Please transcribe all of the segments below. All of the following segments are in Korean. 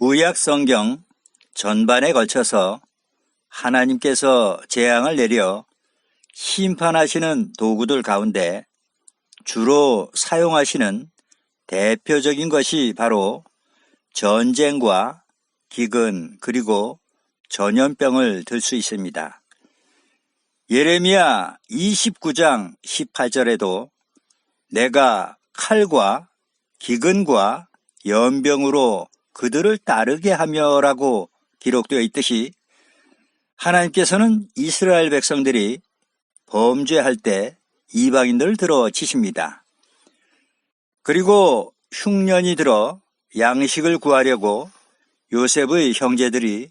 구약 성경 전반에 걸쳐서 하나님께서 재앙을 내려 심판하시는 도구들 가운데 주로 사용하시는 대표적인 것이 바로 전쟁과 기근 그리고 전염병을 들 수 있습니다. 예레미야 29장 18절에도 내가 칼과 기근과 연병으로 그들을 따르게 하며라고 기록되어 있듯이 하나님께서는 이스라엘 백성들이 범죄할 때 이방인들을 들어 치십니다. 그리고 흉년이 들어 양식을 구하려고 요셉의 형제들이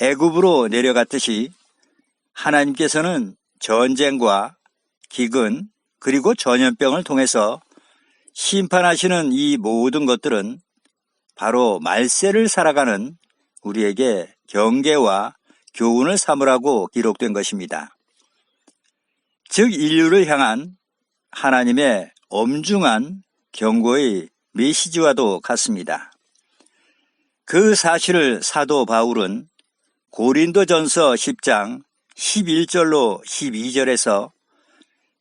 애굽으로 내려갔듯이 하나님께서는 전쟁과 기근 그리고 전염병을 통해서 심판하시는 이 모든 것들은 바로 말세를 살아가는 우리에게 경계와 교훈을 삼으라고 기록된 것입니다. 즉 인류를 향한 하나님의 엄중한 경고의 메시지와도 같습니다. 그 사실을 사도 바울은 고린도전서 10장 11절로 12절에서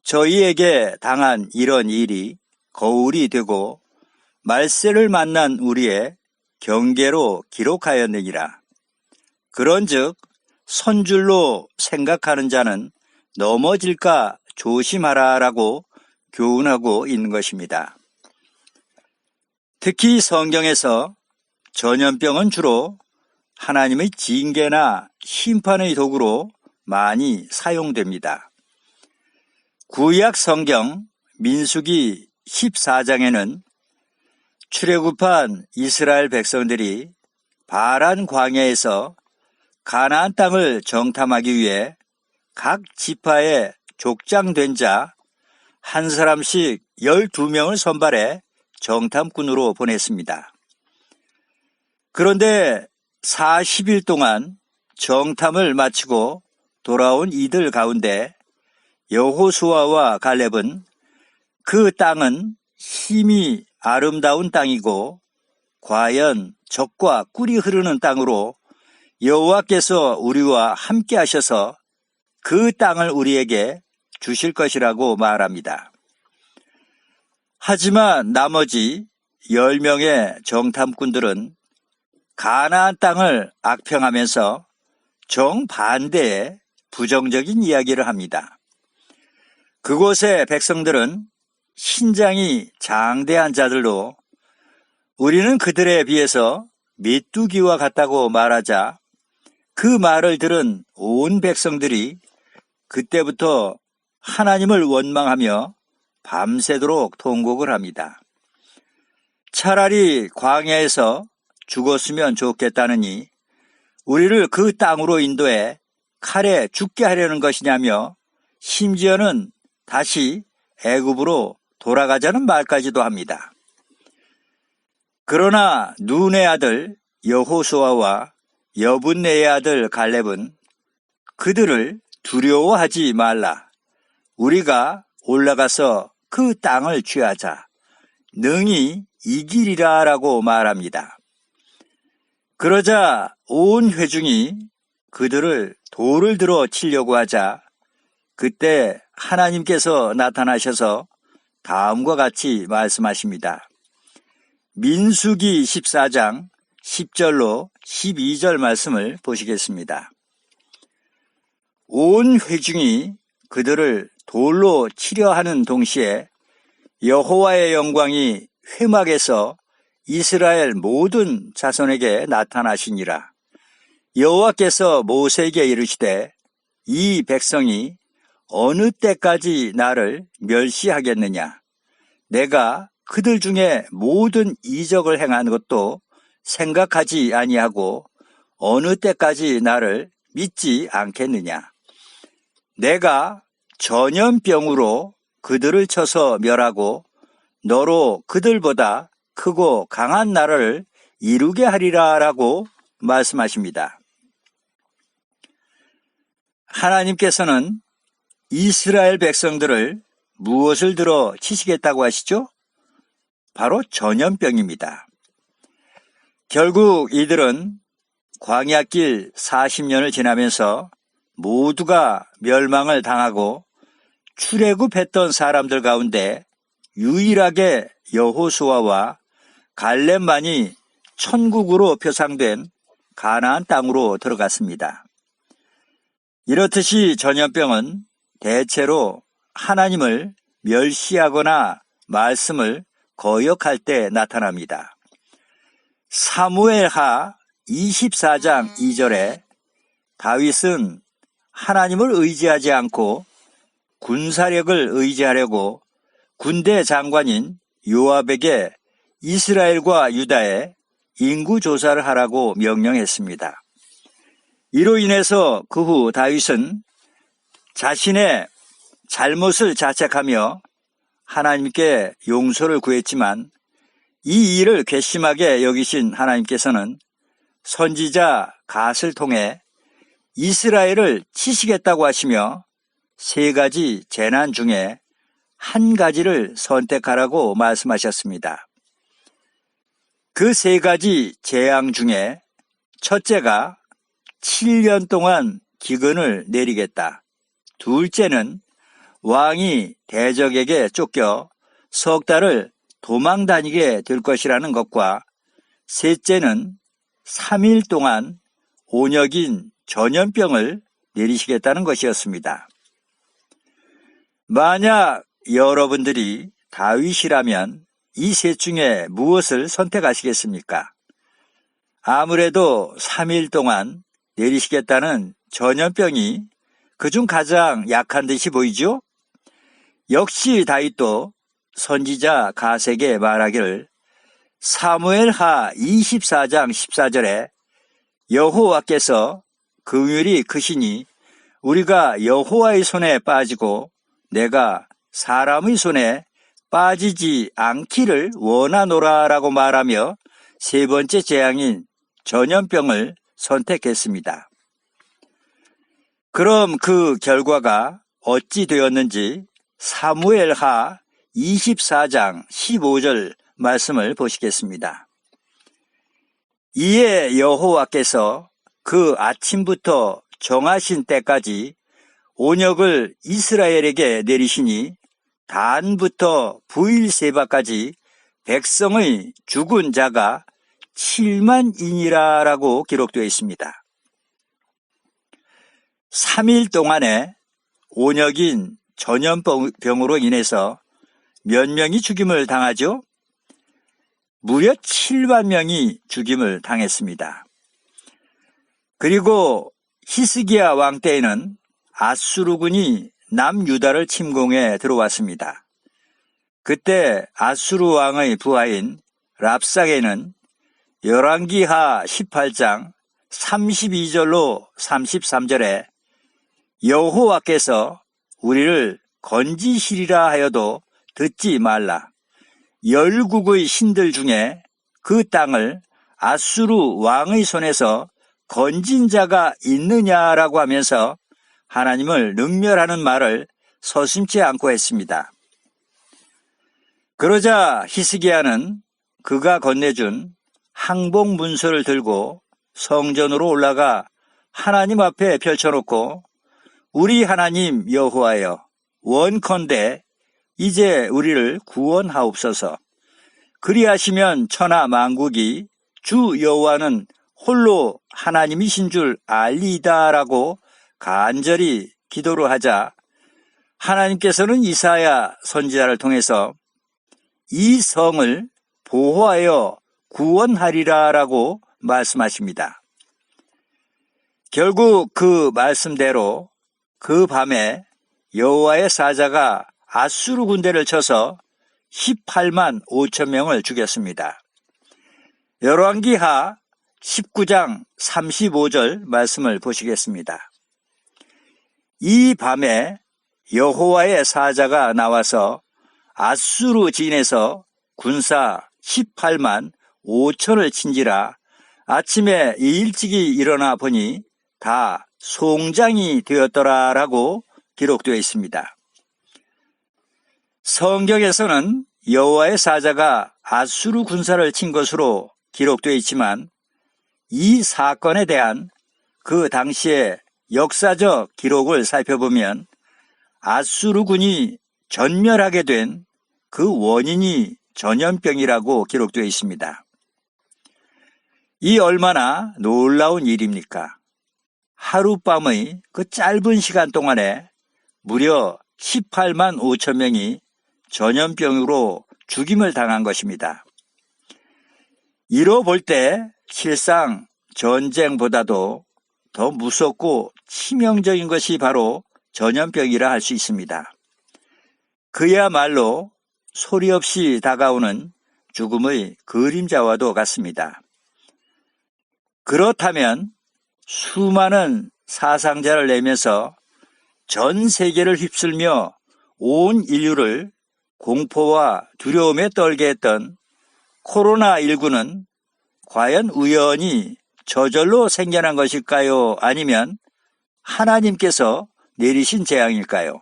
저희에게 당한 이런 일이 거울이 되고 말세를 만난 우리의 경계로 기록하였느니라. 그런즉 선줄로 생각하는 자는 넘어질까 조심하라라고 교훈하고 있는 것입니다. 특히 성경에서 전염병은 주로 하나님의 징계나 심판의 도구로 많이 사용됩니다. 구약 성경 민수기 14장에는 출애굽한 이스라엘 백성들이 바란 광야에서 가나안 땅을 정탐하기 위해 각 지파에 족장된 자 한 사람씩 12명을 선발해 정탐꾼으로 보냈습니다. 그런데 40일 동안 정탐을 마치고 돌아온 이들 가운데 여호수아와 갈렙은 그 땅은 힘이 아름다운 땅이고 과연 적과 꿀이 흐르는 땅으로 여호와께서 우리와 함께 하셔서 그 땅을 우리에게 주실 것이라고 말합니다. 하지만 나머지 10명의 정탐꾼들은 가나안 땅을 악평하면서 정반대의 부정적인 이야기를 합니다. 그곳의 백성들은 신장이 장대한 자들로 우리는 그들에 비해서 메뚜기와 같다고 말하자 그 말을 들은 온 백성들이 그때부터 하나님을 원망하며 밤새도록 통곡을 합니다. 차라리 광야에서 죽었으면 좋겠다느니 우리를 그 땅으로 인도해 칼에 죽게 하려는 것이냐며 심지어는 다시 애굽으로 돌아가자는 말까지도 합니다. 그러나 눈의 아들 여호수아와 여분네의 아들 갈렙은 그들을 두려워하지 말라. 우리가 올라가서 그 땅을 취하자. 능히 이기리라 라고 말합니다. 그러자 온 회중이 그들을 돌을 들어 치려고 하자 그때 하나님께서 나타나셔서 다음과 같이 말씀하십니다. 민수기 14장 10절로 12절 말씀을 보시겠습니다. 온 회중이 그들을 돌로 치려 하는 동시에 여호와의 영광이 회막에서 이스라엘 모든 자손에게 나타나시니라. 여호와께서 모세에게 이르시되 이 백성이 어느 때까지 나를 멸시하겠느냐? 내가 그들 중에 모든 이적을 행한 것도 생각하지 아니하고 어느 때까지 나를 믿지 않겠느냐? 내가 전염병으로 그들을 쳐서 멸하고 너로 그들보다 크고 강한 나라를 이루게 하리라 라고 말씀하십니다. 하나님께서는 이스라엘 백성들을 무엇을 들어 치시겠다고 하시죠? 바로 전염병입니다. 결국 이들은 광야길 40년을 지나면서 모두가 멸망을 당하고 출애굽했던 사람들 가운데 유일하게 여호수아와 갈렙만이 천국으로 표상된 가나안 땅으로 들어갔습니다. 이렇듯이 전염병은 대체로 하나님을 멸시하거나 말씀을 거역할 때 나타납니다. 사무엘하 24장 2절에 다윗은 하나님을 의지하지 않고 군사력을 의지하려고 군대 장관인 요압에게 이스라엘과 유다의 인구 조사를 하라고 명령했습니다. 이로 인해서 그 후 다윗은 자신의 잘못을 자책하며 하나님께 용서를 구했지만 이 일을 괘씸하게 여기신 하나님께서는 선지자 갓을 통해 이스라엘을 치시겠다고 하시며 세 가지 재난 중에 한 가지를 선택하라고 말씀하셨습니다. 그 세 가지 재앙 중에 첫째가 7년 동안 기근을 내리겠다. 둘째는 왕이 대적에게 쫓겨 석 달을 도망 다니게 될 것이라는 것과 셋째는 3일 동안 온역인 전염병을 내리시겠다는 것이었습니다. 만약 여러분들이 다윗이라면 이 셋 중에 무엇을 선택하시겠습니까? 아무래도 3일 동안 내리시겠다는 전염병이 그중 가장 약한 듯이 보이죠? 역시 다윗도 선지자 가세게 말하기를 사무엘하 24장 14절에 여호와께서 긍휼이 크시니 우리가 여호와의 손에 빠지고 내가 사람의 손에 빠지지 않기를 원하노라라고 말하며 세 번째 재앙인 전염병을 선택했습니다. 그럼 그 결과가 어찌 되었는지 사무엘하 24장 15절 말씀을 보시겠습니다. 이에 여호와께서 그 아침부터 정하신 때까지 온역을 이스라엘에게 내리시니 단부터 부일세바까지 백성의 죽은 자가 7만인이라 라고 기록되어 있습니다. 3일 동안에 온역인 전염병으로 인해서 몇 명이 죽임을 당하죠? 무려 7만 명이 죽임을 당했습니다. 그리고 히스기야 왕 때에는 아수르군이 남유다를 침공해 들어왔습니다. 그때 아수르 왕의 부하인 랍사게는 열왕기하 18장 32절로 33절에 여호와께서 우리를 건지시리라 하여도 듣지 말라. 열국의 신들 중에 그 땅을 아수르 왕의 손에서 건진 자가 있느냐라고 하면서 하나님을 능멸하는 말을 서슴지 않고 했습니다. 그러자 히스기야는 그가 건네준 항복 문서를 들고 성전으로 올라가 하나님 앞에 펼쳐놓고 우리 하나님 여호와여 원컨대 이제 우리를 구원하옵소서. 그리하시면 천하 만국이 주 여호와는 홀로 하나님이신 줄 알리다라고 간절히 기도를 하자 하나님께서는 이사야 선지자를 통해서 이 성을 보호하여 구원하리라라고 말씀하십니다. 결국 그 말씀대로 그 밤에 여호와의 사자가 아수르 군대를 쳐서 18만 5천 명을 죽였습니다. 열왕기하 19장 35절 말씀을 보시겠습니다. 이 밤에 여호와의 사자가 나와서 아수르 진에서 군사 18만 오천을 친지라 아침에 일찍이 일어나 보니 다 송장이 되었더라라고 기록되어 있습니다. 성경에서는 여호와의 사자가 아수르 군사를 친 것으로 기록되어 있지만 이 사건에 대한 그 당시의 역사적 기록을 살펴보면 아수르 군이 전멸하게 된 그 원인이 전염병이라고 기록되어 있습니다. 이 얼마나 놀라운 일입니까? 하룻밤의 그 짧은 시간 동안에 무려 18만 5천 명이 전염병으로 죽임을 당한 것입니다. 이로 볼 때 실상 전쟁보다도 더 무섭고 치명적인 것이 바로 전염병이라 할 수 있습니다. 그야말로 소리 없이 다가오는 죽음의 그림자와도 같습니다. 그렇다면 수많은 사상자를 내면서 전 세계를 휩쓸며 온 인류를 공포와 두려움에 떨게 했던 코로나19는 과연 우연히 저절로 생겨난 것일까요? 아니면 하나님께서 내리신 재앙일까요?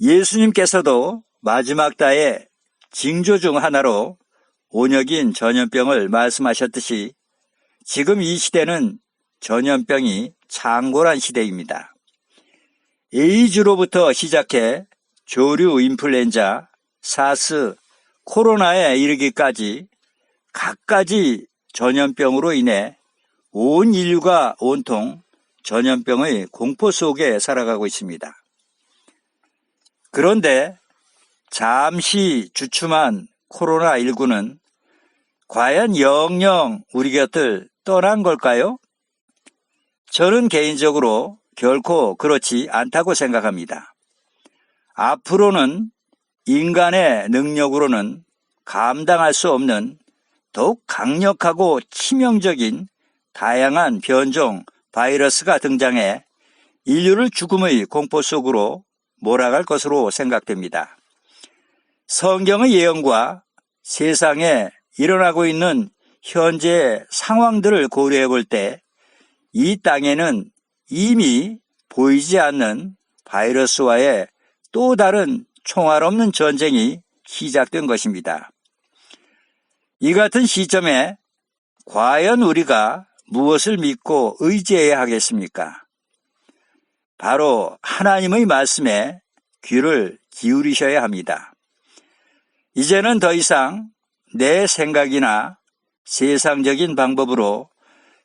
예수님께서도 마지막 다의 징조 중 하나로 온역인 전염병을 말씀하셨듯이 지금 이 시대는 전염병이 창궐한 시대입니다. 에이즈로부터 시작해 조류 인플루엔자, 사스, 코로나에 이르기까지 각가지 전염병으로 인해 온 인류가 온통 전염병의 공포 속에 살아가고 있습니다. 그런데 잠시 주춤한 코로나19는 과연 영영 우리 곁을 떠난 걸까요? 저는 개인적으로 결코 그렇지 않다고 생각합니다. 앞으로는 인간의 능력으로는 감당할 수 없는 더욱 강력하고 치명적인 다양한 변종 바이러스가 등장해 인류를 죽음의 공포 속으로 몰아갈 것으로 생각됩니다. 성경의 예언과 세상에 일어나고 있는 현재 상황들을 고려해 볼 때 이 땅에는 이미 보이지 않는 바이러스와의 또 다른 총알 없는 전쟁이 시작된 것입니다. 이 같은 시점에 과연 우리가 무엇을 믿고 의지해야 하겠습니까? 바로 하나님의 말씀에 귀를 기울이셔야 합니다. 이제는 더 이상 내 생각이나 세상적인 방법으로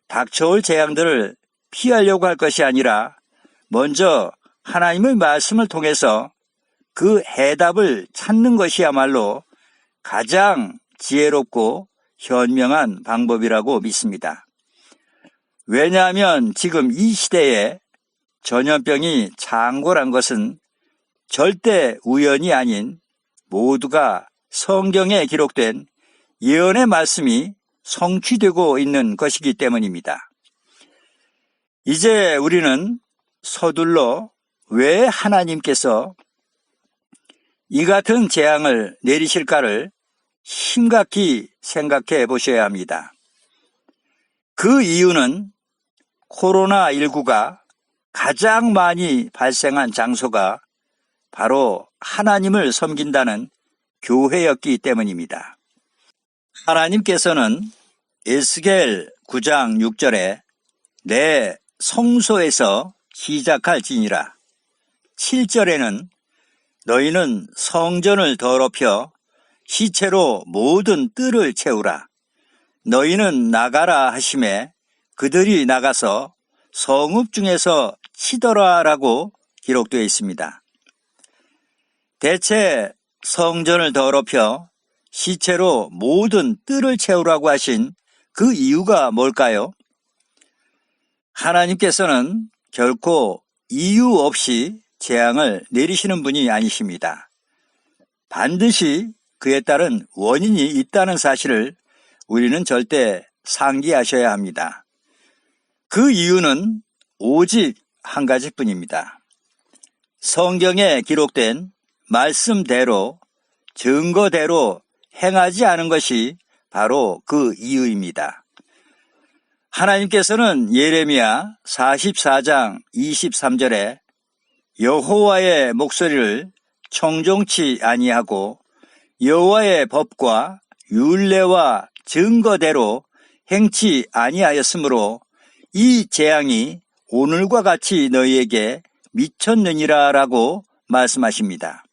닥쳐올 재앙들을 피하려고 할 것이 아니라 먼저 하나님의 말씀을 통해서 그 해답을 찾는 것이야말로 가장 지혜롭고 현명한 방법이라고 믿습니다. 왜냐하면 지금 이 시대에 전염병이 창궐한 것은 절대 우연이 아닌 모두가 성경에 기록된 예언의 말씀이 성취되고 있는 것이기 때문입니다. 이제 우리는 서둘러 왜 하나님께서 이 같은 재앙을 내리실까를 심각히 생각해 보셔야 합니다. 그 이유는 코로나19가 가장 많이 발생한 장소가 바로 하나님을 섬긴다는 교회였기 때문입니다. 하나님께서는 에스겔 9장 6절에 내 성소에서 시작할지니라 7절에는 너희는 성전을 더럽혀 시체로 모든 뜰을 채우라. 너희는 나가라 하심에 그들이 나가서 성읍 중에서 치더라라고 기록되어 있습니다. 대체 성전을 더럽혀 시체로 모든 뜰을 채우라고 하신 그 이유가 뭘까요? 하나님께서는 결코 이유 없이 재앙을 내리시는 분이 아니십니다. 반드시 그에 따른 원인이 있다는 사실을 우리는 절대 상기하셔야 합니다. 그 이유는 오직 한 가지뿐입니다. 성경에 기록된 말씀대로 증거대로 행하지 않은 것이 바로 그 이유입니다. 하나님께서는 예레미야 44장 23절에 여호와의 목소리를 청종치 아니하고 여호와의 법과 율례와 증거대로 행치 아니하였으므로 이 재앙이 오늘과 같이 너희에게 미쳤느니라라고 말씀하십니다.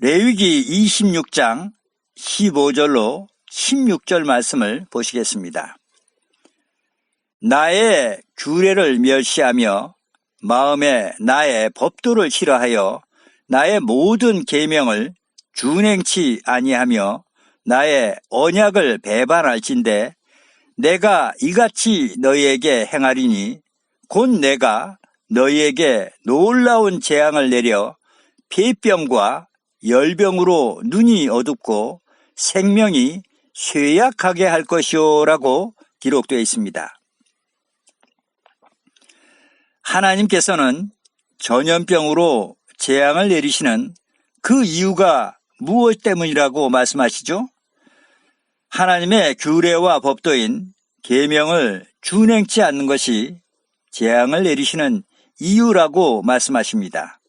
레위기 26장 15절로 16절 말씀을 보시겠습니다. 나의 규례를 멸시하며 마음에 나의 법도를 싫어하여 나의 모든 계명을 준행치 아니하며 나의 언약을 배반할진대 내가 이같이 너희에게 행하리니 곧 내가 너희에게 놀라운 재앙을 내려 폐병과 열병으로 눈이 어둡고 생명이 쇠약하게 할 것이오라고 기록되어 있습니다. 하나님께서는 전염병으로 재앙을 내리시는 그 이유가 무엇 때문이라고 말씀하시죠? 하나님의 규례와 법도인 계명을 준행치 않는 것이 재앙을 내리시는 이유라고 말씀하십니다.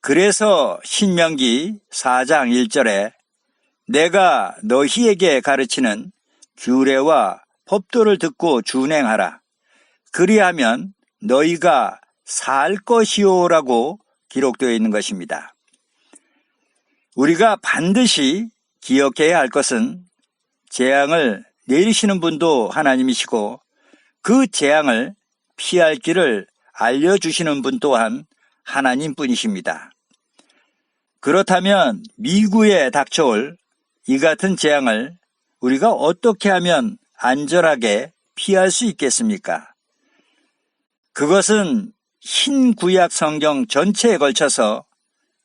그래서 신명기 4장 1절에 내가 너희에게 가르치는 규례와 법도를 듣고 준행하라. 그리하면 너희가 살 것이오라고 기록되어 있는 것입니다. 우리가 반드시 기억해야 할 것은 재앙을 내리시는 분도 하나님이시고 그 재앙을 피할 길을 알려주시는 분 또한 하나님 뿐이십니다. 그렇다면 미국에 닥쳐올 이 같은 재앙을 우리가 어떻게 하면 안전하게 피할 수 있겠습니까? 그것은 흰 구약 성경 전체에 걸쳐서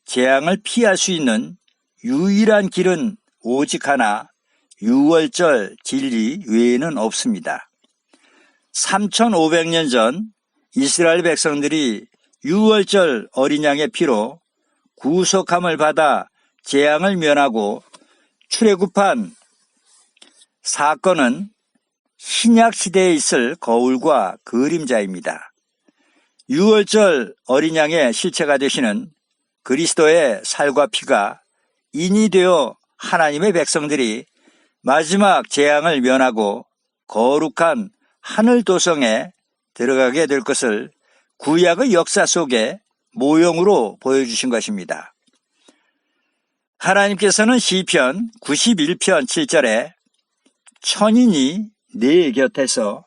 재앙을 피할 수 있는 유일한 길은 오직 하나 유월절 진리 외에는 없습니다. 3500년 전 이스라엘 백성들이 유월절 어린 양의 피로 구속함을 받아 재앙을 면하고 출애굽한 사건은 신약 시대에 있을 거울과 그림자입니다. 유월절 어린 양의 실체가 되시는 그리스도의 살과 피가 인이 되어 하나님의 백성들이 마지막 재앙을 면하고 거룩한 하늘 도성에 들어가게 될 것을 구약의 역사 속에 모형으로 보여주신 것입니다. 하나님께서는 시편 91편 7절에 천인이 내 곁에서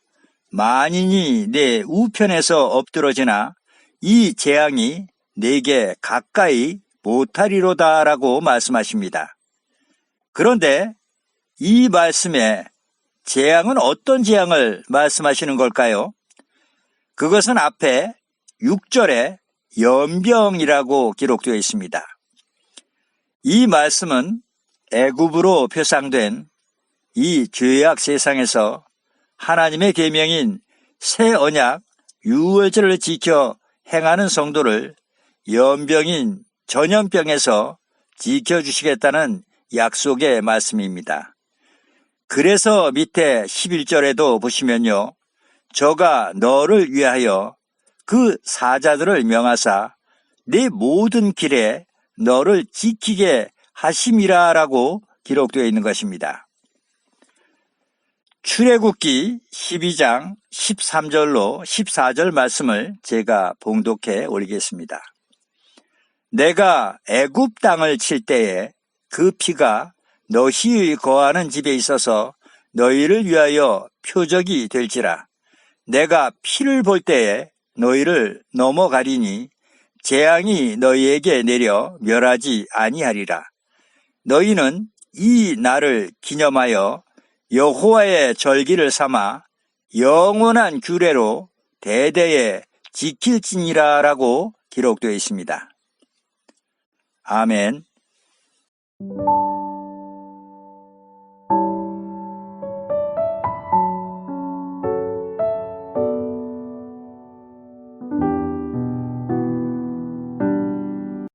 만인이 내 우편에서 엎드러지나 이 재앙이 내게 가까이 못하리로다라고 말씀하십니다. 그런데 이 말씀에 재앙은 어떤 재앙을 말씀하시는 걸까요? 그것은 앞에 6절에 연병이라고 기록되어 있습니다. 이 말씀은 애굽으로 표상된 이 죄악 세상에서 하나님의 계명인 새 언약 유월절을 지켜 행하는 성도를 연병인 전염병에서 지켜주시겠다는 약속의 말씀입니다. 그래서 밑에 11절에도 보시면요. 저가 너를 위하여 그 사자들을 명하사 내 모든 길에 너를 지키게 하심이라 라고 기록되어 있는 것입니다. 출애굽기 12장 13절로 14절 말씀을 제가 봉독해 올리겠습니다. 내가 애굽 땅을 칠 때에 그 피가 너희의 거하는 집에 있어서 너희를 위하여 표적이 될지라. 내가 피를 볼 때에 너희를 넘어가리니 재앙이 너희에게 내려 멸하지 아니하리라. 너희는 이 날을 기념하여 여호와의 절기를 삼아 영원한 규례로 대대에 지킬지니라라고 기록되어 있습니다. 아멘.